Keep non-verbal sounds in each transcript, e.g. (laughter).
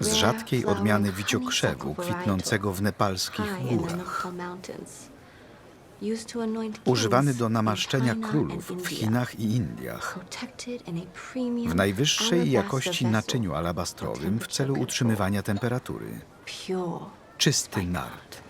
z rzadkiej odmiany wiciokrzewu kwitnącego w nepalskich górach. Używany do namaszczenia królów w Chinach i Indiach. W najwyższej jakości naczyniu alabastrowym w celu utrzymywania temperatury. Czysty nart.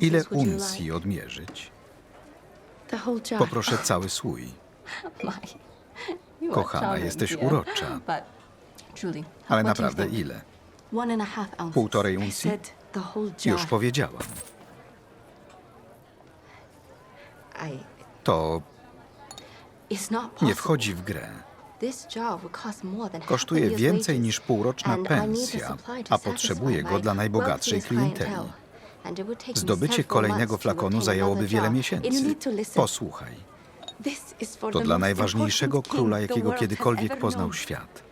Ile uncji odmierzyć? Poproszę (laughs) cały słój. Kochana, jesteś urocza. Ale naprawdę ile? Półtorej uncji? Już powiedziałam. To nie wchodzi w grę. Kosztuje więcej niż półroczna pensja, a potrzebuję go dla najbogatszej klienteli. Zdobycie kolejnego flakonu zajęłoby wiele miesięcy. Posłuchaj, to dla najważniejszego króla, jakiego kiedykolwiek poznał świat.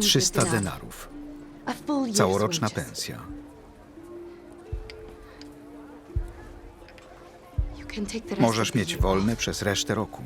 Trzysta denarów. Całoroczna pensja. Możesz mieć wolne przez resztę roku.